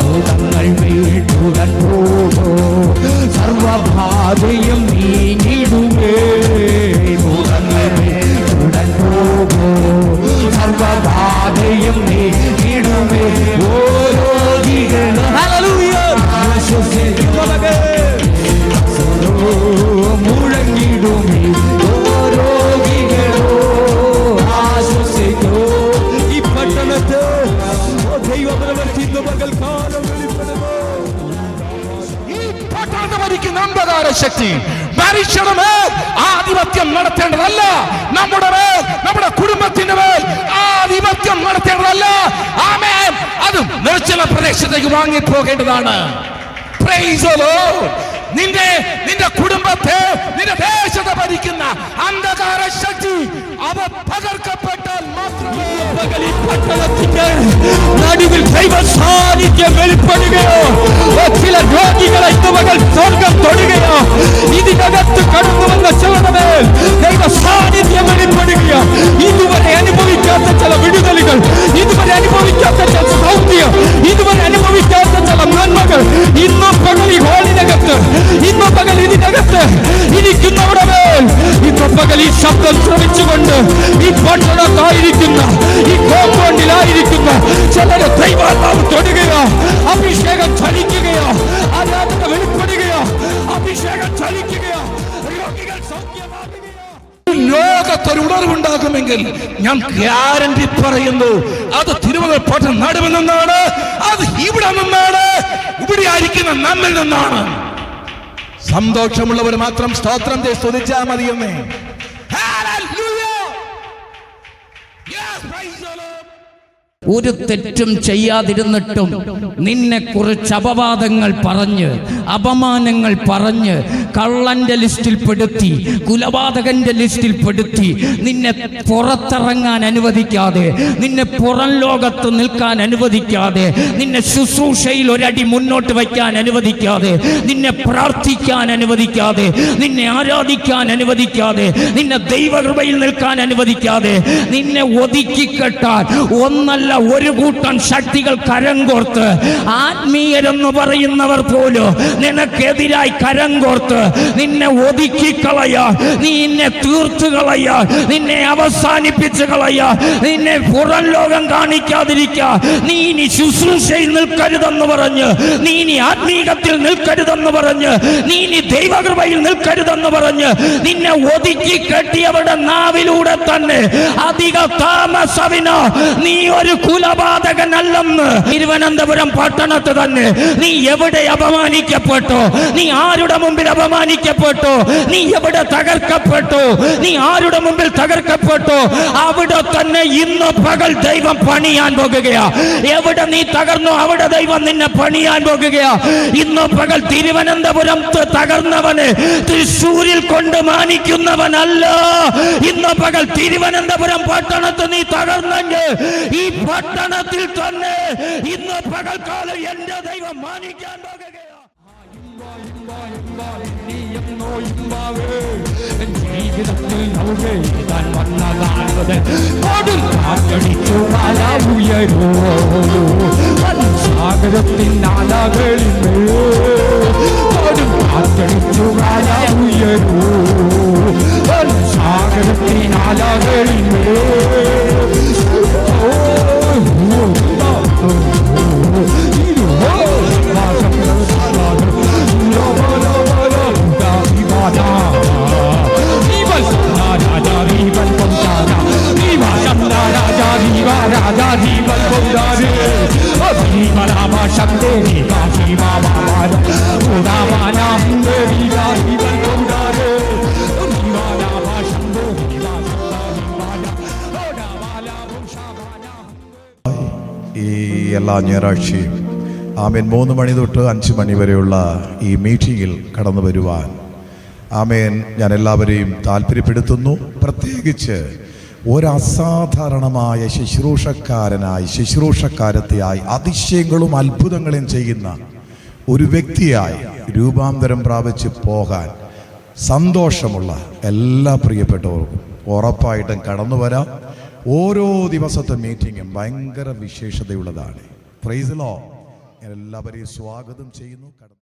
ഭൂതങ്ങൾ വീട്ടുടൻ പോകോ. സർവബാധയും അന്ധകാര ശക്തി മേൽ ആധിപത്യം നടത്തേണ്ടതല്ല. നമ്മുടെ മേൽ നമ്മുടെ കുടുംബത്തിന്റെ മേൽ ആധിപത്യം നടത്തേണ്ടതല്ല. ആമേ അത് നിർജല പ്രദേശത്തേക്ക് വാങ്ങിപ്പോകേണ്ടതാണ്. പോകേണ്ടതാണ് നിന്റെ നിന്റെ കുടുംബത്തെ നിന്റെ ദേശത്തെ ഭരിക്കുന്ന അന്ധകാര ശക്തി അവ പകർക്കപ്പെട്ടാൽ മാത്രമേ പട്ടണത്തിന്റെ നടുവിൽ ദൈവ സാന്നിധ്യം വെളിപ്പെടുകയോ ചില രോഗികളെ പകൽ സ്വർഗം തൊടുകയോ ഇതിനകത്ത് കടന്നു വന്ന ചിലമേൽ ദൈവ സാന്നിധ്യം വെളിപ്പെടുകയോ ഇതുവരെ അനുഭവിക്കാത്ത ചില വിടുതലുകൾ ഇതുവരെ അനുഭവിക്കാത്ത ചില സൗഖ്യം ഇതുവരെ അനുഭവിക്കാത്ത ചില നന്മകൾ ഇന്നും പകൽ ഈ ഹോളിനകത്ത് ഇന്നും പകൽ ഇതിനകത്ത് ഇരിക്കുന്നവരുടെ മേൽ. ഇന്ന് പകൽ ഈ ശബ്ദം ശ്രമിച്ചുകൊണ്ട് ഈ പട്ടണത്തായിരിക്കുന്ന ഈ കോമ്പൗണ്ടിലായിരിക്കുന്ന ചിലരെ ദൈവാത്മാവ് തൊടുകയോ ഉണർവുണ്ടാകുമെങ്കിൽ ഞാൻ ഗ്യാരണ്ടി പറയുന്നു. അത് തിരുവനന്തപുരം നടുവിൽ നിന്നാണ് അത് ഇവിടെ നിന്നാണ് ഇവിടെ ആയിരിക്കുന്ന നമ്മിൽ നിന്നാണ്. സന്തോഷമുള്ളവർ മാത്രം സ്തോത്രം സ്തുതിച്ചാൽ മതിയെന്നേ. ഒരു തെറ്റും ചെയ്യാതിരുന്നിട്ടും നിന്നെ കുറിച്ച് അപവാദങ്ങൾ പറഞ്ഞ് അപമാനങ്ങൾ പറഞ്ഞ് കള്ളന്റെ ലിസ്റ്റിൽ പെടുത്തി കുലപാതകന്റെ ലിസ്റ്റിൽ പെടുത്തി നിന്നെ പുറത്തിറങ്ങാൻ അനുവദിക്കാതെ നിന്നെ പുറം ലോകത്ത് നിൽക്കാൻ അനുവദിക്കാതെ നിന്നെ ശുശ്രൂഷയിൽ ഒരടി മുന്നോട്ട് വയ്ക്കാൻ അനുവദിക്കാതെ നിന്നെ പ്രാർത്ഥിക്കാൻ അനുവദിക്കാതെ നിന്നെ ആരാധിക്കാൻ അനുവദിക്കാതെ നിന്നെ ദൈവകൃപയിൽ നിൽക്കാൻ അനുവദിക്കാതെ നിന്നെ ഒതുക്കിക്കെട്ടാൻ ഒന്നല്ല ഒരു കൂട്ടം ശക്തികൾ കരം കോർത്ത് ആത്മീയരെന്ന് പറയുന്നവർ പോലും നിനക്കെതിരായി കരം കോർത്ത് നിന്നെ ഒതുക്കി കളയാ നീ നിന്നെ തീർത്തു കളയാ നിന്നെ അവസാനിപ്പിച്ച് കളയാ നിന്നെ പുറം ലോകം കാണിക്കാതിരിക്കാ. നീ ഇനി ശുശ്രൂഷയിൽ നിൽക്കരുതെന്ന് പറഞ്ഞ് നീ ഇനി ആത്മീകത്തിൽ നിൽക്കരുതെന്ന് പറഞ്ഞ് നീ ഇനി ദൈവകൃപയിൽ നിൽക്കരുതെന്ന് പറഞ്ഞ് നിന്നെ ഒതുക്കി കെട്ടിയവരുടെ നാവിലൂടെ തന്നെ അധിക താമസവിനോ. നീ ഒരു കുലപാതകനല്ലെന്ന് തിരുവനന്തപുരം പട്ടണത്ത് തന്നെ നീ എവിടെ അപമാനിക്കപ്പെട്ടോ? നീ ആരുടെ മുമ്പിൽ അപമാനിക്കപ്പെട്ടോ? നീ എവിടെ തകർക്കപ്പെട്ടോ? നീ ആരുടെ മുമ്പിൽ തകർക്കപ്പെട്ടോ? അവിടെ തന്നെ ഇന്ന് പകൽ ദൈവം പണിയാൻ പോകുകയാ. എവിടെ നീ തകർന്നു അവിടെ ദൈവം നിന്നെ പണിയാൻ പോകുകയാ. ഇന്ന് പകൽ തിരുവനന്തപുരം തകർന്നവന് തൃശ്ശൂരിൽ കൊണ്ട് മാനിക്കുന്നവനല്ല. ഇന്ന് പകൽ തിരുവനന്തപുരം പട്ടണത്ത് നീ തകർന്നെങ്കിൽ ഈ പട്ടണത്തിൽ തന്നെ ഇന്ന് പകൽക്കാലം എന്റെ ദൈവം മാനിക്കാൻ പോകുകയാണ്. ജീവിതത്തിൽ നമുക്ക് താൻ വന്നതാണത് കൊടും കാറ്റടിച്ചു മല ഉയരോ സാഗരത്തിൻ അലകളിൽ ഈ എല്ലാ ഞായറാഴ്ചയും ആമേൻ മൂന്ന് മണി തൊട്ട് അഞ്ച് മണി വരെയുള്ള ഈ മീറ്റിങ്ങിൽ കടന്നു വരുവാൻ ആമേൻ. ഞാൻ എല്ലാവരെയും താല്പര്യപ്പെടുത്തുന്നു. പ്രത്യേകിച്ച് ഒരസാധാരണമായ ശുശ്രൂഷക്കാരനായി ശുശ്രൂഷക്കാരത്തെയായി അതിശയങ്ങളും അത്ഭുതങ്ങളും ചെയ്യുന്ന ഒരു വ്യക്തിയായി രൂപാന്തരം പ്രാപിച്ച് പോകാൻ സന്തോഷമുള്ള എല്ലാ പ്രിയപ്പെട്ടവർക്കും ഉറപ്പായിട്ടും കടന്നു വരാം. ഓരോ ദിവസത്തെ മീറ്റിങ്ങും ഭയങ്കര വിശേഷതയുള്ളതാണ്. പ്രൈസിലോ എല്ലാവരെയും സ്വാഗതം ചെയ്യുന്നു.